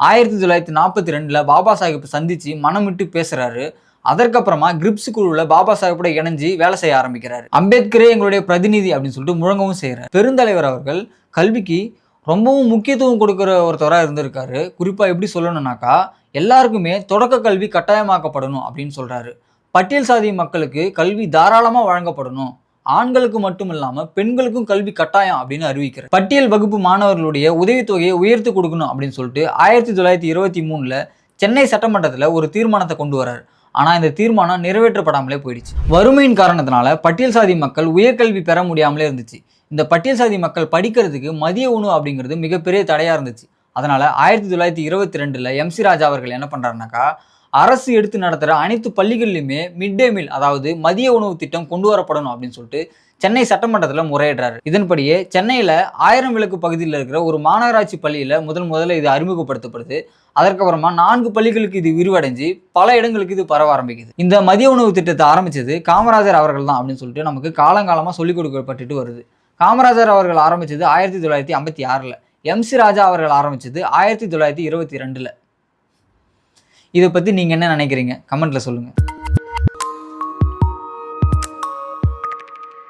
ஆயிரத்தி தொள்ளாயிரத்தி நாற்பத்தி ரெண்டில் பாபா சாஹிப் சந்தித்து மனம் விட்டு அதற்கப்புறமா கிரிப்ஸ் குழுவில் பாபா சாஹிப்போட இணைஞ்சு வேலை செய்ய ஆரம்பிக்கிறாரு. அம்பேத்கரே எங்களுடைய பிரதிநிதி அப்படின்னு சொல்லிட்டு முழங்கவும் செய்கிறார் பெருந்தலைவர் அவர்கள் கல்விக்கு ரொம்பவும் முக்கியத்துவம் கொடுக்குற ஒருத்தராக இருந்திருக்காரு. குறிப்பாக எப்படி சொல்லணும்னாக்கா எல்லாருக்குமே தொடக்க கல்வி கட்டாயமாக்கப்படணும் அப்படின்னு சொல்கிறாரு பட்டியல் சாதி மக்களுக்கு கல்வி தாராளமாக வழங்கப்படணும். ஆண்களுக்கு மட்டும் இல்லாமல் பெண்களுக்கும் கல்வி கட்டாயம் அப்படின்னு அறிவிக்கிறார். பட்டியல் வகுப்பு மாணவர்களுடைய உதவித்தொகையை உயர்த்தி கொடுக்கணும் அப்படின்னு சொல்லிட்டு ஆயிரத்தி தொள்ளாயிரத்தி இருபத்தி மூணில் சென்னை சட்டமன்றத்தில் ஒரு தீர்மானத்தை கொண்டு வரார். ஆனால் இந்த தீர்மானம் நிறைவேற்றப்படாமலே போயிடுச்சு. வறுமையின் காரணத்தினால பட்டியல் சாதி மக்கள் உயர்கல்வி பெற முடியாமலே இருந்துச்சு. இந்த பட்டியல் சாதி மக்கள் படிக்கிறதுக்கு மதிய உணவு அப்படிங்கிறது மிகப்பெரிய தடையாக இருந்துச்சு. அதனால் ஆயிரத்தி தொள்ளாயிரத்தி இருபத்தி ரெண்டில் எம்சி ராஜா அவர்கள் என்ன பண்ணுறாருனாக்கா அரசு எடுத்து நடத்துகிற அனைத்து பள்ளிகள்லையுமே மிட் டே மீல் அதாவது மதிய உணவு திட்டம் கொண்டு வரப்படணும் அப்படின்னு சொல்லிட்டு சென்னை சட்டமன்றத்தில் முறையிடுறாரு. இதன்படியே சென்னையில் ஆயிரம் விளக்கு பகுதியில் இருக்கிற ஒரு மாநகராட்சி பள்ளியில் முதல் முதல்ல இது அறிமுகப்படுத்தப்படுது. அதற்கப்புறமா நான்கு பள்ளிகளுக்கு இது விரிவடைஞ்சு பல இடங்களுக்கு இது பரவ ஆரம்பிக்குது. இந்த மதிய உணவு திட்டத்தை ஆரம்பிச்சது காமராஜர் அவர்கள் தான் அப்படின்னு சொல்லிட்டு நமக்கு காலங்காலமாக சொல்லிக் கொடுக்கப்பட்டுட்டு வருது. காமராஜர் அவர்கள் ஆரம்பிச்சது ஆயிரத்தி தொள்ளாயிரத்தி ஐம்பத்தி ஆறில். எம்சி ராஜா அவர்கள் ஆரம்பிச்சது ஆயிரத்தி தொள்ளாயிரத்தி இருபத்தி ரெண்டில் இதை பற்றி நீங்கள் என்ன நினைக்கிறீங்க? கமெண்ட்டில் சொல்லுங்கள்